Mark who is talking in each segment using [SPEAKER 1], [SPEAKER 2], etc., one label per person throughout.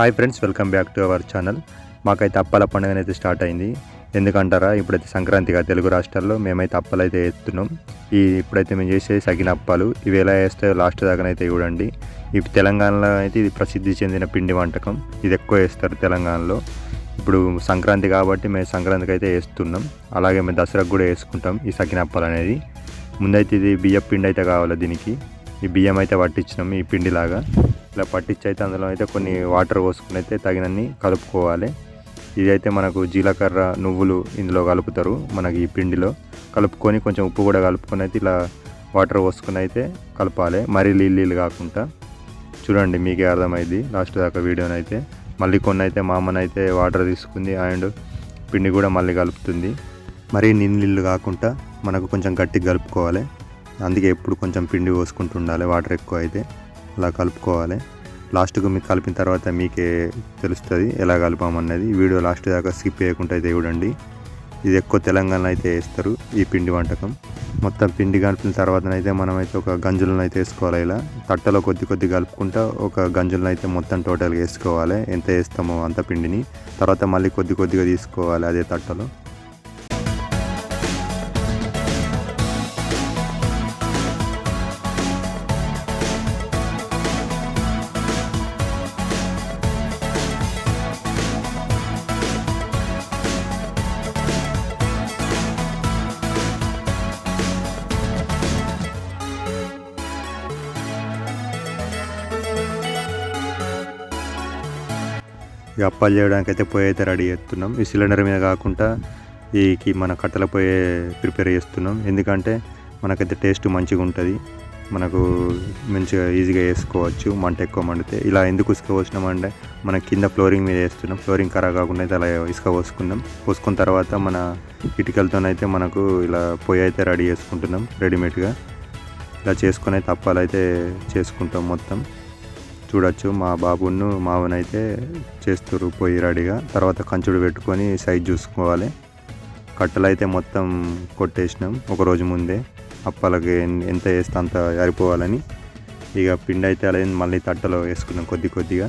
[SPEAKER 1] Hi friends welcome back to our channel మాకైతే అప్పల పండుగ అయితే స్టార్ట్ అయింది. ఎందుకంటారా ఇప్పుడైతే సంక్రాంతిగా తెలుగు రాష్ట్రాల్లో మేమైతే అప్పలు అయితే వేస్తున్నాం ఈ ఇప్పుడైతే మేము చేసే సగిన అప్పాలు ఇవి ఎలా వేస్తాయో లాస్ట్ దాకానైతే చూడండి. ఇవి తెలంగాణలో అయితే ఇది ప్రసిద్ధి చెందిన పిండి వంటకం. ఇది ఎక్కువ వేస్తారు తెలంగాణలో. ఇప్పుడు సంక్రాంతి కాబట్టి మేము సంక్రాంతికి అయితే వేస్తున్నాం. అలాగే మేము దసరాకు కూడా వేసుకుంటాం ఈ సగిన అప్పాలు అనేది. ముందైతే ఇది బియ్యం పిండి అయితే కావాలి దీనికి. ఈ బియ్యం అయితే పట్టించినాం ఈ పిండిలాగా. ఇలా పట్టించి అయితే అందులో అయితే కొన్ని వాటర్ పోసుకుని అయితే తగినన్ని కలుపుకోవాలి. ఇది అయితే మనకు జీలకర్ర నువ్వులు ఇందులో కలుపుతారు మనకి ఈ పిండిలో. కలుపుకొని కొంచెం ఉప్పు కూడా కలుపుకొని అయితే ఇలా వాటర్ పోసుకుని అయితే కలపాలి. మరీ నీళ్ళు నీళ్ళు కాకుండా. చూడండి మీకే అర్థమైంది. లాస్ట్ దాకా వీడియోని అయితే మళ్ళీ కొన్ని అయితే మా అమ్మనైతే వాటర్ తీసుకుంది అండ్ పిండి కూడా మళ్ళీ కలుపుతుంది. మరీ నీళ్ళు నీళ్ళు కాకుండా మనకు కొంచెం గట్టిగా కలుపుకోవాలి. అందుకే ఎప్పుడు కొంచెం పిండి పోసుకుంటూ ఉండాలి వాటర్ ఎక్కువ అయితే. అలా కలుపుకోవాలి. లాస్ట్కు మీకు కలిపిన తర్వాత మీకే తెలుస్తుంది ఎలా కలపామన్నది వీడియో లాస్ట్ దాకా స్కిప్ చేయకుండా అయితే చూడండి. ఇది ఎక్కువ తెలంగాణలో అయితే వేస్తారు ఈ పిండి వంటకం. మొత్తం పిండి కలిపిన తర్వాత అయితే మనమైతే ఒక గంజులను అయితే వేసుకోవాలి ఇలా. తట్టలో కొద్ది కొద్ది కలుపుకుంటా ఒక గంజులను అయితే మొత్తం టోటల్గా వేసుకోవాలి. ఎంత వేస్తామో అంత పిండిని. తర్వాత మళ్ళీ కొద్ది కొద్దిగా తీసుకోవాలి అదే తట్టలో. ఇక అప్పాలు చేయడానికి అయితే పొయ్యి అయితే రెడీ చేస్తున్నాం. ఈ సిలిండర్ మీద కాకుండా ఈకి మన కట్టెల పొయ్యి ప్రిపేర్ చేస్తున్నాం. ఎందుకంటే మనకైతే టేస్ట్ మంచిగా ఉంటుంది. మనకు మంచిగా ఈజీగా వేసుకోవచ్చు మంట ఎక్కువ మండితే ఇలా ఎందుకు ఇసుక పోసినామంటే మన కింద ఫ్లోరింగ్ మీద వేస్తున్నాం. ఫ్లోరింగ్ ఖరాబ్ కాకుండా అయితే అలా ఇసుక పోసుకున్నాం. పోసుకున్న తర్వాత మన ఇటుకలతోనైతే మనకు ఇలా పొయ్యి అయితే రెడీ చేసుకుంటున్నాం. రెడీమేడ్గా ఇలా చేసుకొని అయితే అప్పాలు అయితే చేసుకుంటాం మొత్తం. చూడొచ్చు. మా బాబును మావనైతే చేస్తారు పొయ్యి రెడీగా. తర్వాత కంచుడు పెట్టుకొని సైజ్ చూసుకోవాలి. కట్టెలు అయితే మొత్తం కొట్టేసినాం ఒక రోజు ముందే. అప్పాలకి ఎంత వేస్తే అంత అరిపోవాలని ఇక పిండి అయితే అలా మళ్ళీ తట్టలో వేసుకున్నాం కొద్ది కొద్దిగా.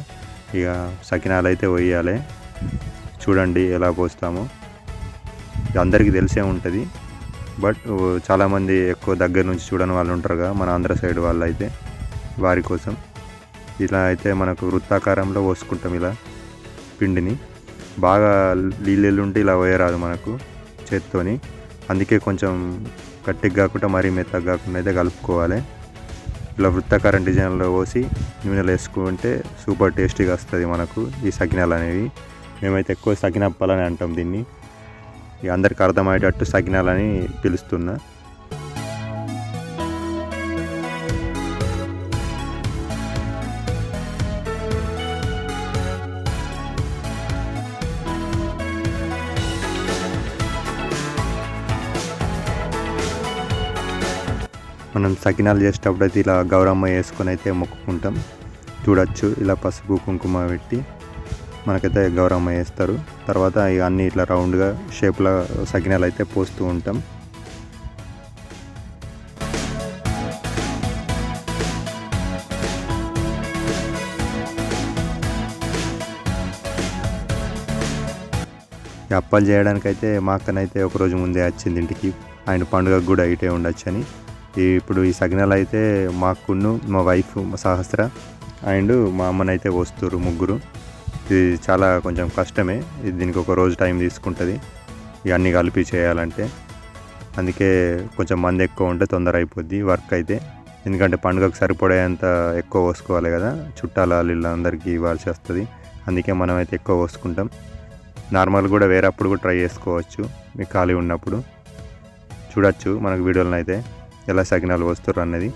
[SPEAKER 1] ఇక సకినాలు అయితే వేయాలి చూడండి ఎలా పోస్తామో. ఇది అందరికీ తెలిసే ఉంటుంది. బట్ చాలామంది ఎక్కువ దగ్గర నుంచి చూడని వాళ్ళు ఉంటారుగా మన ఆంధ్ర సైడ్ వాళ్ళు అయితే వారి కోసం. ఇలా అయితే మనకు వృత్తాకారంలో పోసుకుంటాం ఇలా పిండిని. బాగా నీళ్ళు ఉంటే ఇలా పోయరాదు మనకు చేత్తోని. అందుకే కొంచెం గట్టిగా కాకుండా మరీ మెత్తగా కాకుండా అయితే కలుపుకోవాలి. ఇలా వృత్తాకారం డిజైన్లో పోసి నూనెలో వేసుకుంటే సూపర్ టేస్టీగా వస్తుంది మనకు ఈ సకినాలు అనేవి. మేమైతే ఎక్కువ సకినప్పాలని అంటాం దీన్ని. ఇక అందరికి అర్థమయ్యేటట్టు సకినాలని పిలుస్తున్నా. మనం సకినాలు చేసేటప్పుడు అయితే ఇలా గౌరమ్మ వేసుకొని అయితే మొక్కుకుంటాం. చూడొచ్చు ఇలా పసుపు కుంకుమ పెట్టి మనకైతే గౌరమ్మ వేస్తారు. తర్వాత ఇక అన్ని ఇట్లా రౌండ్గా షేప్లో సకినాలు అయితే పోస్తూ ఉంటాం. అప్పలు అప్పాలు మా అక్కనైతే ఒకరోజు ముందే వచ్చింది ఇంటికి. ఆయన పండుగకు కూడా ఇటే ఉండొచ్చు అని ఇప్పుడు ఈ సగ్నాలు అయితే మా కున్ను మా వైఫ్ మా సహస్ర అండ్ మా అమ్మనైతే వస్తారు ముగ్గురు. ఇది చాలా కొంచెం కష్టమే. ఇది దీనికి ఒక రోజు టైం తీసుకుంటుంది. ఇవన్నీ కలిపి చేయాలంటే. అందుకే కొంచెం మంది ఎక్కువ ఉంటే తొందర అయిపోద్ది వర్క్ అయితే. ఎందుకంటే పండుగకు సరిపడేంత ఎక్కువ పోసుకోవాలి కదా. చుట్టాల వీళ్ళందరికీ ఇవ్వాల్సి వస్తుంది. అందుకే మనం అయితే ఎక్కువ పోసుకుంటాం. నార్మల్ కూడా వేరే అప్పుడు కూడా ట్రై చేసుకోవచ్చు. మీకు ఖాళీ ఉన్నప్పుడు. చూడొచ్చు మనకు వీడియోలను అయితే ఎలా సగినాలు వస్తారు అన్నది.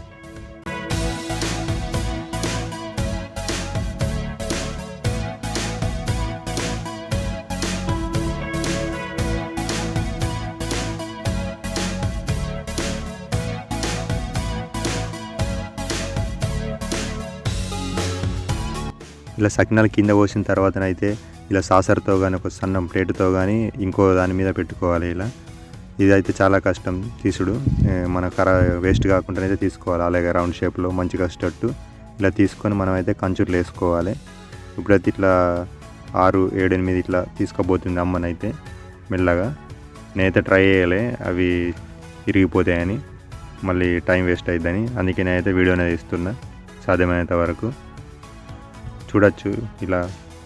[SPEAKER 1] ఇలా సకినాలు కింద పోసిన తర్వాతనైతే ఇలా సాసర్తో కానీ ఒక సన్నం ప్లేటుతో కానీ ఇంకో దాని మీద పెట్టుకోవాలి ఇలా. ఇదైతే చాలా కష్టం తీసుడు. మన కర వేస్ట్ కాకుండా అయితే తీసుకోవాలి. అలాగే రౌండ్ షేప్లో మంచిగా వచ్చేటట్టు ఇలా తీసుకొని మనం అయితే కంచుట్లు వేసుకోవాలి. ఇప్పుడైతే ఇట్లా ఆరు ఏడు ఎనిమిది ఇట్లా తీసుకుపోతుంది అమ్మనైతే మెల్లగా. నేనైతే ట్రై చేయాలి అవి ఇరిగిపోతాయని. మళ్ళీ టైం వేస్ట్ అవుతుందని అందుకే నేనైతే వీడియో అనేది ఇస్తున్నా సాధ్యమైనంత వరకు. చూడొచ్చు ఇలా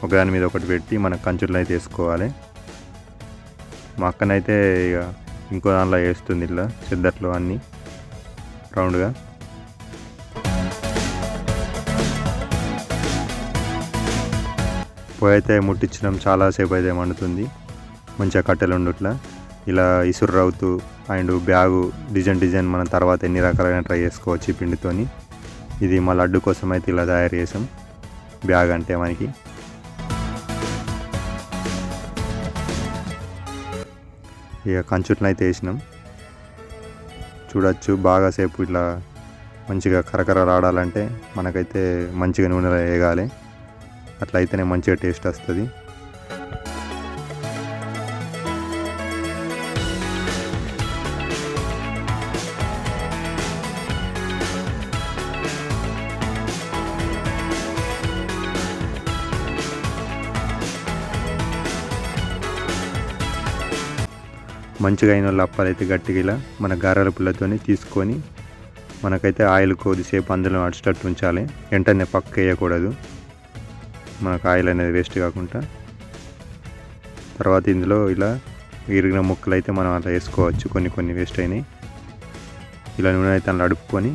[SPEAKER 1] ఒకదాని మీద ఒకటి పెట్టి మన కంచుల్లో అయితే వేసుకోవాలి. మా అక్కనైతే ఇక ఇంకో దానిలో వేస్తుంది ఇట్లా చెద్దట్లో అన్నీ. రౌండ్గా. పొయ్యి అయితే ముట్టించడం చాలాసేపు అయితే మండుతుంది. మంచిగా కట్టెలు ఉండుట్లా ఇలా ఇసురు రవ్వుతూ అండ్ బ్యాగు డిజైన్ డిజైన్ మనం తర్వాత ఎన్ని రకాలైన ట్రై చేసుకోవచ్చు ఈ పిండితోని. ఇది మా లడ్డు కోసం అయితే ఇలా తయారు చేసాం. బ్యాగ్ అంటే మనకి. ఇక కంచుట్లను అయితే వేసినాం. చూడొచ్చు బాగా సేపు ఇట్లా మంచిగా కరకర రాడాలంటే మనకైతే మంచిగా నూనెలో వేగాలి. అట్లా అయితేనే మంచిగా టేస్ట్ వస్తుంది. మంచిగా అయిన వాళ్ళు అప్పాలైతే గట్టిగా ఇలా మన గారెల పుల్లతోని తీసుకొని మనకైతే ఆయిల్ కొద్దిసేపు అందులో అడిచేటట్టు ఉంచాలి. వెంటనే పక్క వేయకూడదు. మనకు ఆయిల్ అనేది వేస్ట్ కాకుండా. తర్వాత ఇందులో ఇలా విరిగిన ముక్కలు అయితే మనం అలా వేసుకోవచ్చు. కొన్ని కొన్ని వేస్ట్ అయినాయి. ఇలా నూనె అయితే అలా అడుపుకొని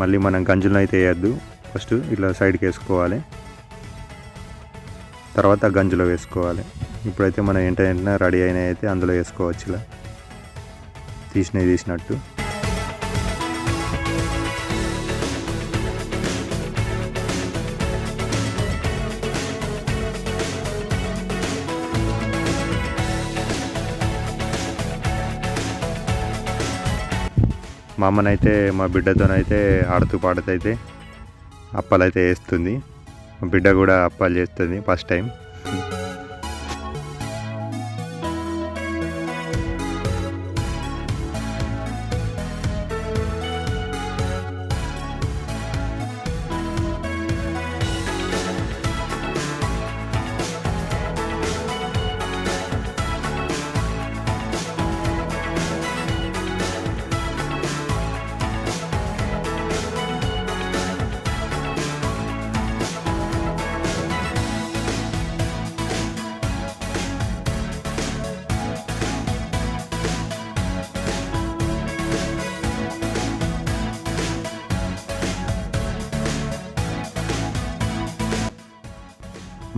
[SPEAKER 1] మళ్ళీ మనం గంజులను అయితే వేయద్దు. ఫస్ట్ ఇలా సైడ్కి వేసుకోవాలి. తర్వాత గంజులో వేసుకోవాలి. ఇప్పుడైతే మనం ఎంట వెంటనే రెడీ అయిన అయితే అందులో వేసుకోవచ్చు ఇలా. తీసినవి తీసినట్టు. మా అమ్మనైతే మా బిడ్డతోనైతే ఆడుతూ పాడుతైతే అప్పాలైతే వేస్తుంది. మా బిడ్డ కూడా అప్పాలు చేస్తుంది ఫస్ట్ టైం.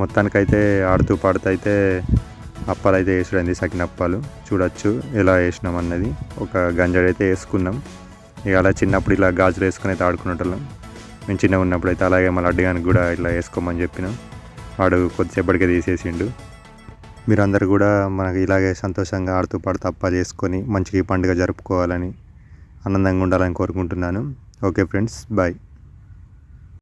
[SPEAKER 1] మొత్తానికైతే ఆడుతూ పాడుతూ అయితే అప్పాలు అయితే వేసుడైంది సకిన అప్పాలు. చూడొచ్చు ఎలా వేసినాం అన్నది. ఒక గంజడి అయితే వేసుకున్నాం ఇక అలా చిన్నప్పుడు ఇలా గాజులు వేసుకుని అయితే ఆడుకునేటోళ్ళం. మేము చిన్నగా ఉన్నప్పుడు అయితే అలాగే మళ్ళీ అడ్డగానికి కూడా ఇట్లా వేసుకోమని చెప్పినాం. వాడు కొద్దిసేపటికే తీసేసిండు. మీరందరూ కూడా మనకి ఇలాగే సంతోషంగా ఆడుతూ పాడుతూ అప్పాలు చేసుకొని మంచిగా పండుగ జరుపుకోవాలని ఆనందంగా ఉండాలని కోరుకుంటున్నాను. Okay friends bye.